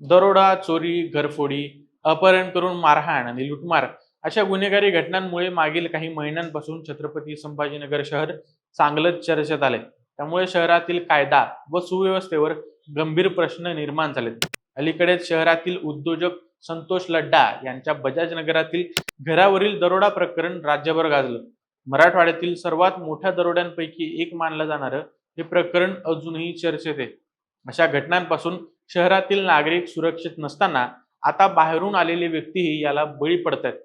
दरोडा चोरी घरफोडी अपहरण करून मारहाण आणि लुटमार अशा गुन्हेगारी घटनांमुळे मागील काही महिन्यांपासून छत्रपती संभाजीनगर शहर चांगलंच चर्चेत आले त्यामुळे शहरातील कायदा व सुव्यवस्थेवर गंभीर प्रश्न निर्माण झालेत. अलीकडेच शहरातील उद्योजक संतोष लड्डा यांच्या बजाज नगरातील घरावरील दरोडा प्रकरण राज्यभर गाजलं. मराठवाड्यातील सर्वात मोठ्या दरोड्यांपैकी एक मानलं जाणारं हे प्रकरण अजूनही चर्चेत आहे. अशा घटनांपासून शहरातील नागरिक सुरक्षित नसताना आता बाहेरून आलेले व्यक्तीही याला बळी पडत आहेत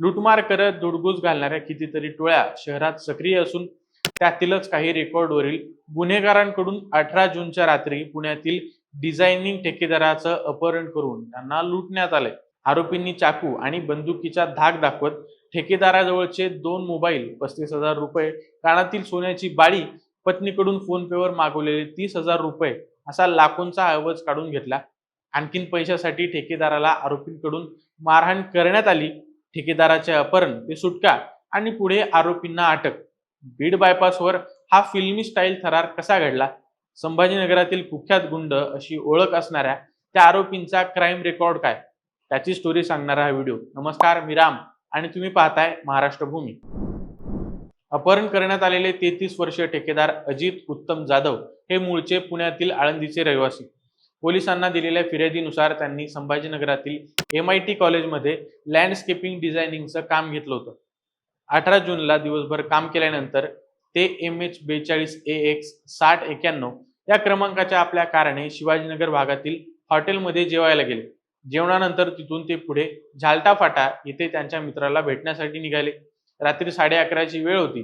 लुटमार करत दुडगूस घालणाऱ्या कितीतरी टोळ्या शहरात सक्रिय असून त्यातीलच काही रेकॉर्डवरील गुन्हेगारांकडून अठरा जूनच्या रात्री पुण्यातील डिझायनिंग ठेकेदाराचं अपहरण करून त्यांना लुटण्यात आले आरोपींनी चाकू आणि बंदुकीचा धाक दाखवत ठेकेदाराजवळचे दोन मोबाईल पस्तीस हजार रुपये कानातील सोन्याची बाळी पत्नीकडून फोन पेवर मागवलेले तीस हजार रुपये असा लाखोंचा ऐवज काढून घेतला. आणखीन पैशासाठी ठेकेदाराला आरोपींकडून मारहाण करण्यात आली. ठेकेदाराचे अपहरण ते सुटका आणि पुढे आरोपींना अटक. बीड बायपासवर हा फिल्मी स्टाईल थरार कसा घडला? संभाजीनगरातील कुख्यात गुंड अशी ओळख असणाऱ्या त्या आरोपींचा क्राईम रेकॉर्ड काय? त्याची स्टोरी सांगणारा हा व्हिडिओ. नमस्कार मी राम आणि तुम्ही पाहताय महाराष्ट्र भूमी. अपहरण करण्यात आलेले तेहतीस वर्षीय ठेकेदार अजित उत्तम जाधव हे मूळचे पुण्यातील आळंदीचे रहिवासी. पोलिसांना दिलेल्या फिर्यादीनुसार त्यांनी संभाजीनगरातील एम आय टी कॉलेजमध्ये लँडस्केपिंग डिझायनिंगचं काम घेतलं होतं. अठरा जूनला दिवसभर काम केल्यानंतर ते एम एच बेचाळीस ए एक्स साठ एक्याण्णव या क्रमांकाच्या आपल्या कारणे शिवाजीनगर भागातील हॉटेलमध्ये जेवायला गेले. जेवणानंतर तिथून ते पुढे झालटा फाटा येथे त्यांच्या मित्राला भेटण्यासाठी निघाले. रात्री साडे अकराची वेळ होती.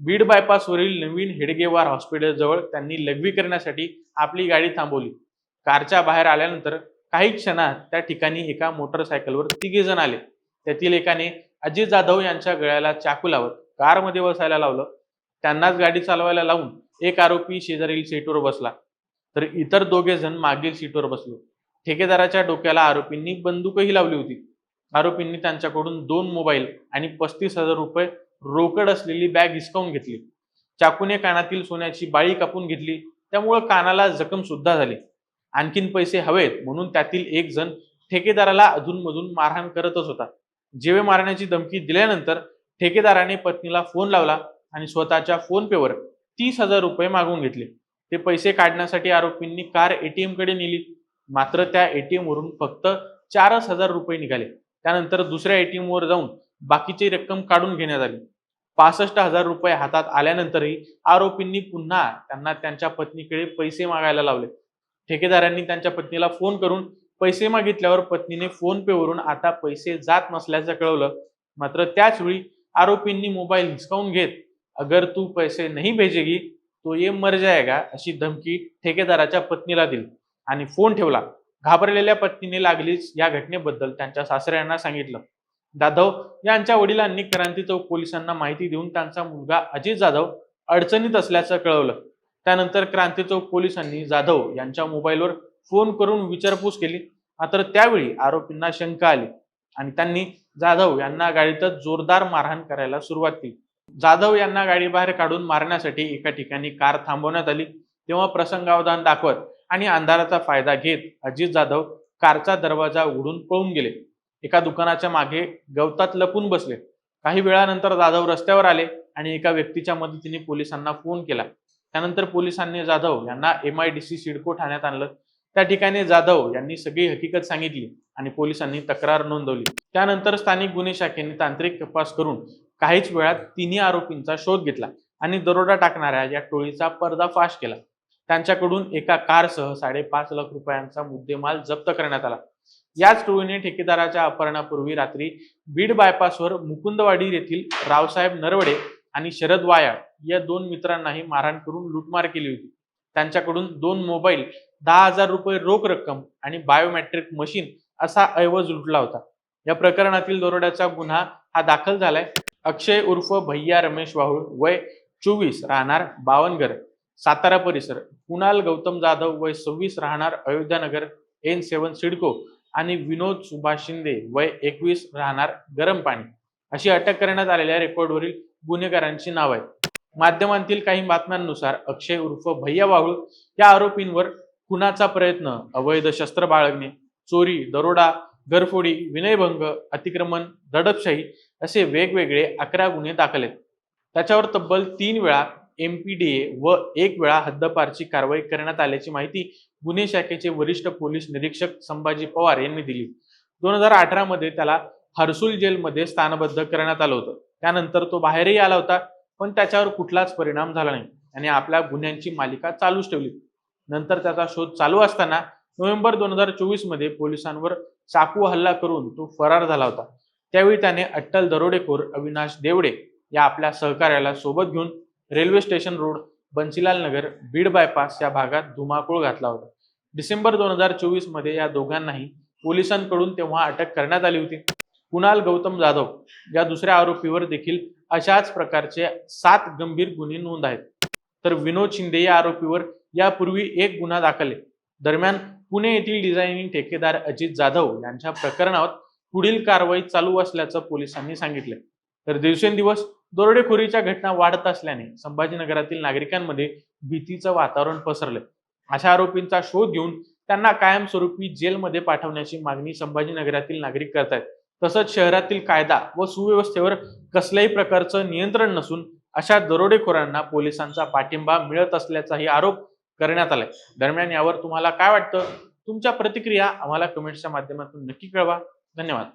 बीड बायपासवरील नवीन हेडगेवार हॉस्पिटल जवळ त्यांनी लघवी करण्यासाठी आपली गाडी थांबवली. कारच्या बाहेर आल्यानंतर काही क्षणात त्या ठिकाणी एका मोटरसायकलवर तिघे जण आले. त्यातील एकाने अजित जाधव यांच्या गळ्याला चाकू लावत कारमध्ये बसायला लावलं. त्यांनाच गाडी चालवायला लावून एक आरोपी शेजारील सीटवर बसला. तर इतर दोघे जण मागील सीटवर बसलो. ठेकेदाराच्या डोक्याला आरोपींनी बंदूकही लावली होती. आरोपींनी त्यांच्याकडून दोन मोबाईल आणि पस्तीस हजार रुपये रोकड असलेली बॅग हिसकावून घेतली. चाकूने कानातील सोन्याची बाळी कापून घेतली. त्यामुळं कानाला जखम सुद्धा झाली. आणखीन पैसे हवेत म्हणून त्यातील एक जण ठेकेदाराला अधूनमधून मारहाण करतच होता. जेवे मारण्याची धमकी दिल्यानंतर ठेकेदाराने पत्नीला फोन लावला आणि स्वतःच्या फोन पेवर तीस हजार रुपये मागून घेतले. ते पैसे काढण्यासाठी आरोपींनी कार एटीएमकडे नेली. मात्र त्या एटीएम वरून फक्त चारच हजार रुपये निघाले. त्यानंतर दुसऱ्या एटीएम वर जाऊन बाकीची रक्कम काढून घेण्यात आली. पासष्ट हजार रुपये हातात आल्यानंतरही आरोपींनी पुन्हा त्यांना त्यांच्या पत्नीकडे पैसे मागायला लावले. ठेकेदारांनी त्यांच्या पत्नीला फोन करून पैसे मागितल्यावर पत्नीने फोन पे वरून आता पैसे जात नसल्याचं कळवलं. मात्र त्याचवेळी आरोपींनी मोबाईल हिसकावून घेत अगर तू पैसे नाही भेजेगी तो ये मर जाएगा अशी धमकी ठेकेदाराच्या पत्नीला दिली आणि फोन ठेवला. घाबरलेल्या पत्नीने लागलीच या घटनेबद्दल त्यांच्या सासऱ्यांना सांगितलं. जाधव यांच्या वडिलांनी क्रांती चौक पोलिसांना माहिती देऊन त्यांचा मुलगा अजित जाधव अडचणीत असल्याचं कळवलं. त्यानंतर क्रांती चौक पोलिसांनी जाधव यांच्या मोबाईलवर फोन करून विचारपूस केली. मात्र त्यावेळी आरोपींना शंका आली आणि त्यांनी जाधव यांना गाडीतच जोरदार मारहाण करायला सुरुवात केली. जाधव यांना गाडीबाहेर काढून मारण्यासाठी एका ठिकाणी कार थांबवण्यात आली. तेव्हा प्रसंगावधान दाखवत आणि अंधाराचा फायदा घेत अजित जाधव कारचा दरवाजा उघडून पळून गेले. एका दुकानाच्या मागे गवतात लपून बसले. काही वेळानंतर जाधव रस्त्यावर आले आणि एका व्यक्तीच्या मदतीने पोलिसांना फोन केला. त्यानंतर पोलिसांनी जाधव यांना M I D C CIDCO ठाण्यात आणलं. त्या ठिकाणी जाधव यांनी सगळी हकीकत सांगितली आणि पोलिसांनी तक्रार नोंदवली. त्यानंतर स्थानिक गुन्हे शाखेने तांत्रिक तपास करून काहीच वेळात तिन्ही आरोपींचा शोध घेतला आणि दरोडा टाकणाऱ्या या टोळीचा पर्दाफाश केला. त्यांच्याकडून एका कारसह साडेपाच लाख रुपयांचा मुद्देमाल जप्त करण्यात आला. याच टोळीने ठेकेदाराच्या अपहरणापूर्वी रात्री बीड बायपासवर मुकुंदवाडी येथील रावसाहेब नरवडे आणि शरद वाया या दोन मित्रांनाही मारहाण करून लुटमार केली होती. त्यांच्याकडून दोन मोबाईल दहा हजार रुपये रोख रक्कम आणि बायोमेट्रिक मशीन असा ऐवज लुटला होता. या प्रकरणातील दरोड्याचा गुन्हा हा दाखल झालाय. अक्षय उर्फ भैया रमेश वाहुळ वय चोवीस राहणार बावनगर सातारा परिसर. कुणाल गौतम जाधव वय सव्वीस राहणार अयोध्यानगर एन सेवन सिडको आणि विनोद सुभाष शिंदे वय एकवीस राहणार गरम पाणी. अशी अटक करण्यात आलेल्या रेकॉर्डवरील गुन्हेगारांची नाव आहेत. माध्यमांतील काही बातम्यांनुसार अक्षय उर्फ भैया वाहुळ या आरोपींवर खुनाचा प्रयत्न अवैध शस्त्र बाळगणे चोरी दरोडा घरफोडी विनयभंग अतिक्रमण दडपशाही असे वेगवेगळे अकरा गुन्हे दाखल आहेत. त्याच्यावर तब्बल तीन वेळा एम पी डी ए व एक वेळा हद्दपारची कारवाई करण्यात आल्याची माहिती गुन्हे शाखेचे वरिष्ठ पोलीस निरीक्षक संभाजी पवार यांनी दिली. दोन हजार अठरामध्ये त्याला हर्सुल जेलमध्ये स्थानबद्ध करण्यात आलं होतं. त्यानंतर तो बाहेरही आला होता पण त्याच्यावर कुठलाच परिणाम झाला नाही आणि आपल्या गुन्ह्यांची मालिका चालूच ठेवली. नंतर त्याचा शोध चालू असताना नोव्हेंबर दोन हजार चोवीसमध्ये पोलिसांवर चाकू हल्ला करून तो फरार झाला होता. त्यावेळी त्याने अट्टल दरोडेखोर अविनाश देवडे या आपल्या सहकार्याला सोबत घेऊन railway station road Bansilal Nagar Beed bypass या भागात धुमाकूळ घातला होता. डिसेंबर दोन हजार चोवीसमध्ये या दोघांनाही पोलिसांकडून तेव्हा अटक करण्यात आली होती. कुणाल गौतम जाधव या दुसऱ्या आरोपीवर देखील अशाच प्रकारचे सात गंभीर गुन्हे नोंद आहेत. तर विनोद शिंदे या आरोपीवर यापूर्वी एक गुन्हा दाखल आहे. दरम्यान पुणे येथील डिझायनिंग ठेकेदार अजित जाधव यांच्या प्रकरणावर पुढील कारवाई चालू असल्याचं पोलिसांनी सांगितले. तर दिवसेंदिवस दरोडेखोरीच्या घटना वाढत असल्याने संभाजीनगरातील नागरिकांमध्ये भीतीचं वातावरण पसरलंय. अशा आरोपींचा शोध घेऊन त्यांना कायमस्वरूपी जेलमध्ये पाठवण्याची मागणी संभाजीनगरातील नागरिक करतायत. तसंच शहरातील कायदा व सुव्यवस्थेवर कसल्याही प्रकारचं नियंत्रण नसून अशा दरोडेखोरांना पोलिसांचा पाठिंबा मिळत असल्याचाही आरोप करण्यात आलाय. दरम्यान यावर तुम्हाला काय वाटतं? तुमच्या प्रतिक्रिया आम्हाला कमेंट्सच्या माध्यमातून नक्की कळवा. धन्यवाद.